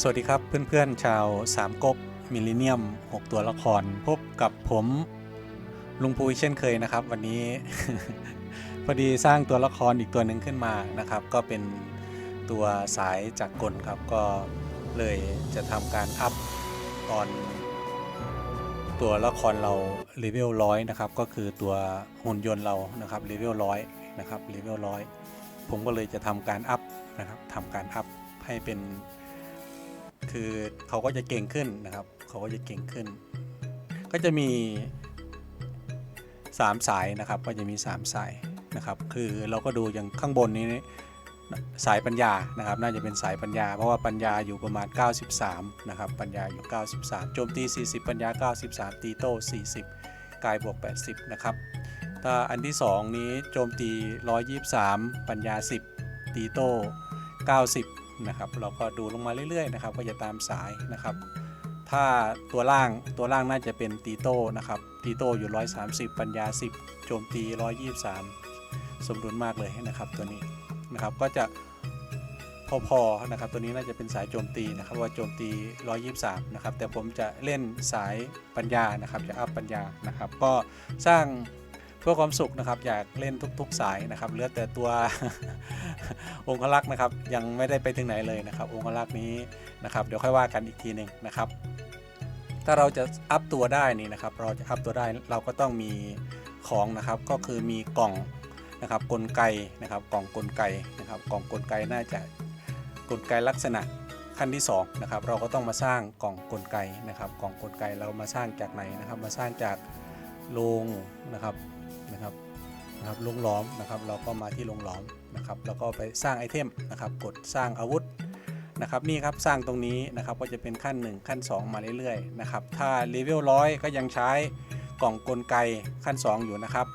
สวัสดีครับเพื่อนๆชาวสามก๊กมิลเลนเนียม 6 ตัวละคร พบกับผมลุงปุยเช่นเคยนะครับ วันนี้ พอดีสร้างตัวละครอีกตัวหนึ่งขึ้นมานะครับ ก็เป็นตัวสายจากกลครับก็เลยจะทำการอัพตอน ตัวละครเราเลเวลร้อยนะครับก็คือตัวหุ่นยนต์เรานะครับเลเวลร้อยนะครับเลเวลร้อยผมก็เลยจะทำการอัพนะครับทำการอัพให้เป็น คือเขาก็จะเก่งขึ้นนะครับเขาก็จะเก่งขึ้น ก็จะมี 3 สายนะครับ ก็จะมี 3 สายนะครับ คือเราก็ดูอย่างข้างบนนี้สายปัญญานะครับ น่าจะเป็นสายปัญญา เพราะว่าปัญญาอยู่ประมาณ 93 นะครับ ปัญญาอยู่ 93 โจมตี 40 ปัญญา 93 ตีโต้ 40 กายบวก 80 นะครับ ถ้าอันที่ 2 นี้โจมตี 123 ปัญญา 10 ตีโต้ 90 นะครับ เราก็ดูลงมาเรื่อยๆนะครับ ก็จะตามสายนะครับ ถ้าตัวล่างตัวล่างน่าจะเป็นตีโต้นะครับตีโต้อยู่ 130 ปัญญา 10 โจมตี 123 สมดุลมากเลยนะครับตัวนี้นะครับก็จะพอๆนะครับ ตัวนี้น่าจะเป็นสายโจมตีนะครับว่าโจมตี 123 นะครับ แต่ผมจะเล่นสายปัญญานะครับ จะอัพปัญญานะครับ ก็สร้าง พื่อความสุขนะครับ อยากเล่นทุก ๆ สายนะครับเหลือแต่ตัวองคลักษ์นะครับ ยังไม่ได้ไปถึงไหนเลยนะครับ องคลักษ์นี้นะครับเดี๋ยวค่อยว่ากันอีกทีหนึ่งนะครับ ถ้าเราจะอัพตัวได้นี่นะครับ เราจะอัพตัวได้เราก็ต้องมีของนะครับ ก็คือมีกล่องนะครับกลไกนะครับ กล่องกลไกนะครับ กล่องกลไกน่าจะกลไกลักษณะขั้นที่2นะครับเราก็ต้องมาสร้างกล่องกลไกนะครับ กล่องกลไกเรามาสร้างจากไหนนะครับ มาสร้างจากโรงนะครับ นะครับนะครับลงล้อมนะครับ เราก็มาที่ลงล้อมนะครับ แล้วก็ไปสร้างไอเทมนะครับ กดสร้างอาวุธนะครับนี่ครับสร้างตรงนี้นะครับก็จะเป็นขั้น 1 ขั้น 2 มาเรื่อยๆนะครับถ้าเลเวลร้อยก็ยังใช้กล่องกลไกขั้น 2 อยู่นะครับ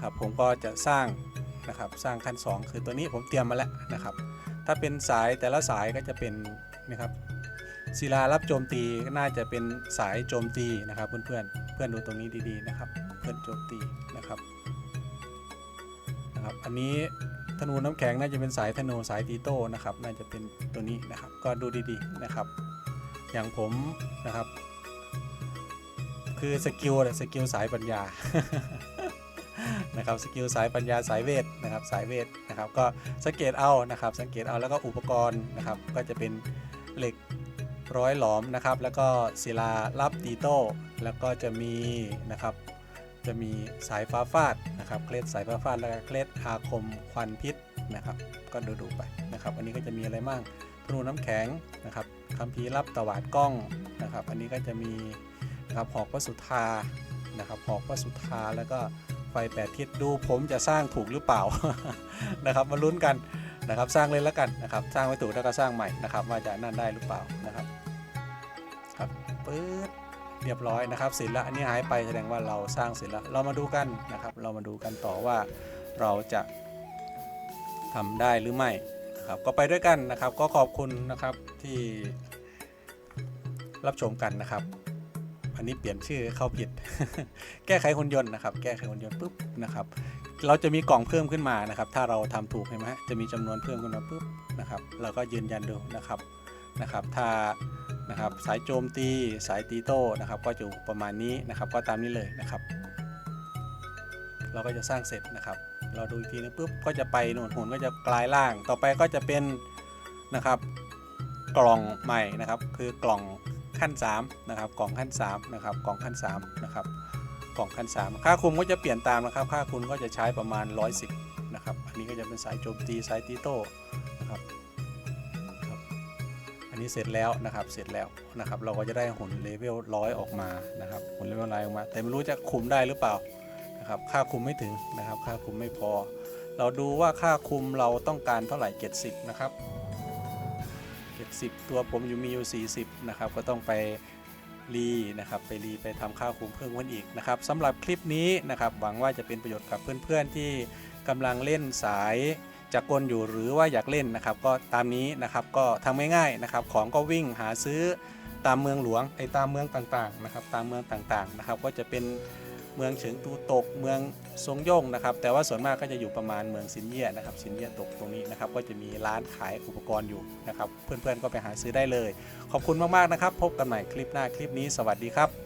ครับผมก็จะสร้างนะครับสร้างขั้น 2 คือตัวนี้ผมเตรียมมาแล้วนะครับ ถ้าเป็นสายแต่ละสายก็จะเป็นนะครับศิลารับโจมตีก็น่าจะเป็นสายโจมตีนะครับเพื่อนๆเพื่อนดูตรงนี้ดีๆนะครับ เพื่อนโจมตีนะครับนะครับ อันนี้ธนูน้ำแข็งน่าจะเป็นสายธนูสายตีโต้นะครับ น่าจะเป็นตัวนี้นะครับ ก็ดูดีๆนะครับ อย่างผมนะครับ คือสกิลสกิลสายปัญญานะครับสกิลสายปัญญาสายเวทนะครับสายเวทนะครับก็สังเกตเอานะครับ สังเกตเอาแล้วก็อุปกรณ์นะครับก็จะเป็นเหล็กร้อยหลอมนะครับ แล้วก็ศิลารับตีโต้แล้วก็จะมีนะครับ จะมีสายฟ้าฟาดนะครับเคล็ดสายฟ้าฟาดแล้วก็เคล็ดอาคมควันพิษนะครับก็ดูดูๆไปนะครับ อันนี้ก็จะมีอะไรบ้างธนูน้ำแข็งนะครับคัมภีร์รับตวาดกล้องนะครับ อันนี้ก็จะมีนะครับหอกพระสุธานะครับหอกพระสุธาแล้วก็ไฟแปดทิศดูผมจะสร้างถูกหรือเปล่านะครับมาลุ้นกันนะครับสร้างเลยแล้วกันนะครับ สร้างไม่ถูกแล้วก็สร้างใหม่นะครับ ว่าจะนั่นได้หรือเปล่านะครับครับปึ๊ด เรียบร้อยนะครับเสร็จแล้วอันนี้หายไปแสดงว่าเราสร้างเสร็จแล้วเรามาดูกันนะครับ เรามาดูกันต่อว่าเราจะทำได้หรือไม่นะครับก็ไปด้วยกันนะครับ ก็ขอบคุณนะครับที่รับชมกันนะครับ อันนี้เปลี่ยนชื่อเข้าผิด แก้ไขหุ่นยนต์นะครับ แก้ไขหุ่นยนต์ปุ๊บนะครับ เราจะมีกล่องเพิ่มขึ้นมานะครับ ถ้าเราทำถูกเห็นไหมจะมีจำนวนเพิ่มขึ้นมาปุ๊บนะครับ เราก็ยืนยันดูนะครับ นะครับ ถ้านะครับสายโจมตีสายตีโต้นะครับ ก็จะอยู่ประมาณนี้นะครับก็ตามนี้เลยนะครับ เราก็จะสร้างเสร็จนะครับ เราดูอีกทีนึงปุ๊บก็จะไปนู่นหุ่นก็จะกลายร่าง ต่อไปก็จะเป็นนะครับกล่องใหม่นะครับ คือกล่องขั้น3นะครับกล่องขั้น3นะครับกล่องขั้น3นะครับกล่องขั้น 3 ค่าคุมก็จะเปลี่ยนตามนะครับ ค่าคุมก็จะใช้ประมาณ 110นะครับอันนี้ก็จะเป็นสายโจมตีสายตีโต้นะครับ อันนี้เสร็จแล้วนะครับ เสร็จแล้วนะครับ เราก็จะได้หุ่นเลเวลร้อยออกมานะครับหุ่นเลเวลร้อยออกมา แต่ไม่รู้จะคุมได้หรือเปล่านะครับ ค่าคุมไม่ถึงนะครับ ค่าคุมไม่พอ เราดูว่าค่าคุมเราต้องการเท่าไหร่ 70 นะครับ 70 ตัวผมอยู่มีอยู่ 40 นะครับ ก็ต้องไปรีนะครับ ไปรีไปทำค่าคุมเพิ่มขึ้นอีกนะครับสำหรับคลิปนี้นะครับ หวังว่าจะเป็นประโยชน์กับเพื่อนๆที่กำลังเล่นสาย จากกลอยู่หรือว่าอยากเล่นนะครับ ก็ตามนี้นะครับก็ทำง่ายๆนะครับ ของก็วิ่งหาซื้อตามเมืองหลวงไอ้ตามเมืองต่างๆนะครับ ตามเมืองต่างๆนะครับ ก็จะเป็นเมืองเฉิงตูตกเมืองซงย่งนะครับ แต่ว่าส่วนมากก็จะอยู่ประมาณเมืองซินเย่นะครับซินเย่ตกตรงนี้นะครับ ก็จะมีร้านขายอุปกรณ์อยู่นะครับ เพื่อนๆก็ไปหาซื้อได้เลย ขอบคุณมากๆนะครับ พบกันใหม่คลิปหน้าคลิปนี้สวัสดีครับ